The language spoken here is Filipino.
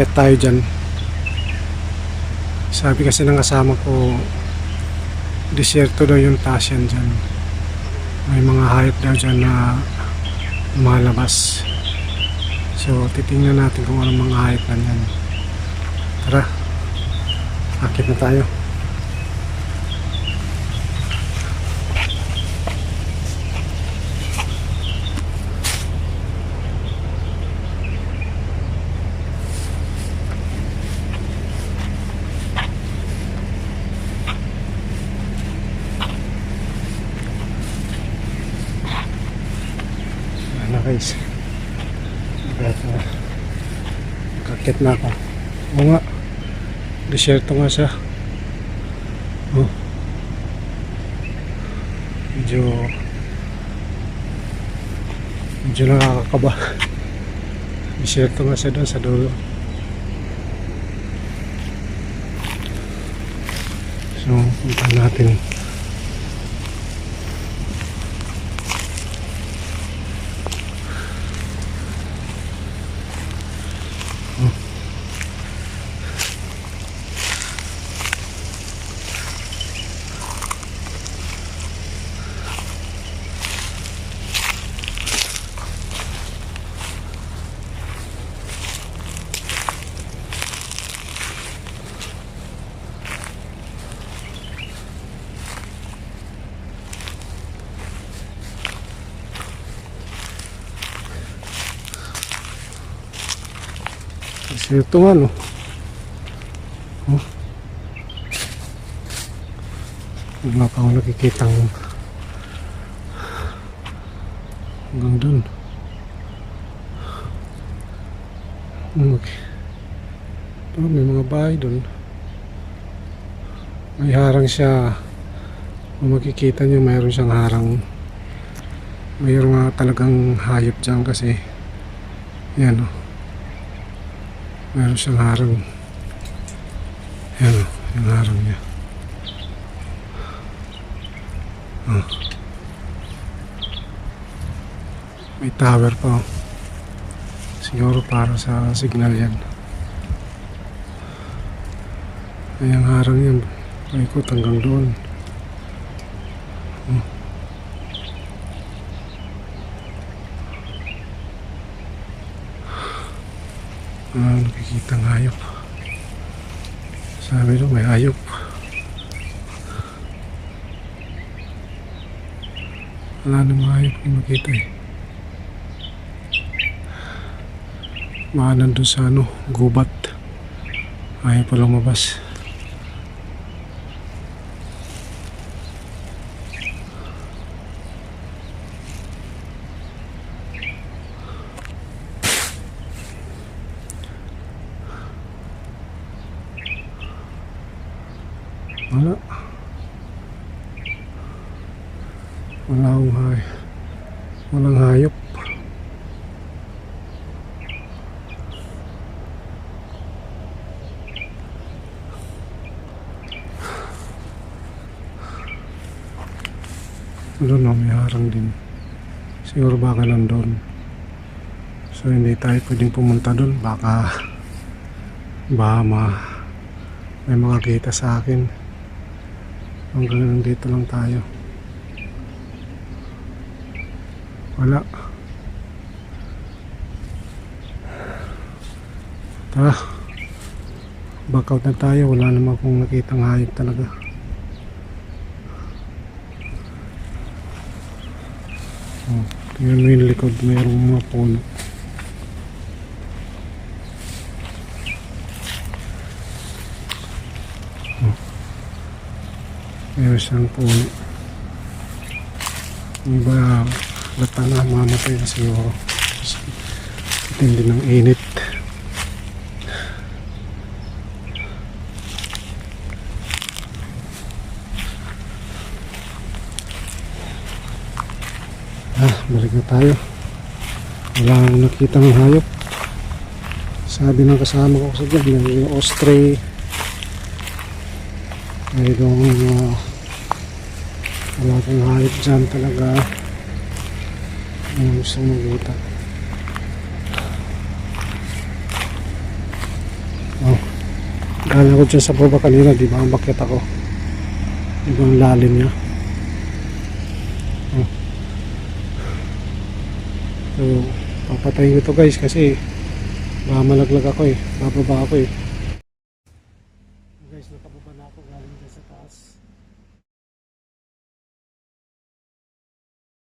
Aakyat tayo dyan. Sabi kasi ng kasama ko, disyerto daw yung tasyan dyan. May mga hayop daw dyan na lumalabas. So, titingnan natin kung anong mga hayop na yan. Tara, akit na tayo. Guys? Ito. Kakit na ako. Oo nga. Desierto nga siya. Oh. Medyo medyo nakakakaba. Desierto nga siya doon sa dulo. So, punta natin. Desierto nga no. Oh. Wala pa ako nakikitang hanggang dun. Okay. Oh, may mga bahay dun. May harang siya. Kung makikita niyo, mayroon siyang harang. Mayroon nga talagang hayop dyan kasi yan oh. Meron siyang harang. Yan o, yung harang niya. Oh. May tower pa. oh. Siguro para sa signal yan. Ay, ang harang yan. Paikot hanggang doon. Oh. Ah, nakikita ng hayop. Sabi doon may hayop. Wala namang hayop na makita eh. Baka nandun sa ano, gubat. Ayaw pa lumabas. Wala. Wala akong hay. Walang hayop. Doon no, may harang din. Siguro baka nandun. So hindi tayo pwedeng pumunta doon. Baka baka ma may makakita sa akin. Hanggang nandito lang tayo. Wala. Tara. Back out na tayo. Wala naman akong nakitang hayop talaga. Oh, tingnan mo yung likod. Mayroong mga puno. Mayroon siyang puno. Iba, bata na mamatay na siguro. Tindi ng init. Ah, balik na tayo. Wala akong nakita ng hayop. Sabi ng kasama ko sa dyan, may ostray, mayroong uh, wala akong halip dyan talaga. Ang gusto magluta wow oh. gala ko dyan sa baba kanina di ba? Ang bakit ako. Di ang lalim niya? Oh. so papatayin ko to guys kasi baka malaglag ako eh. Bababa ako eh. Guys nakapagod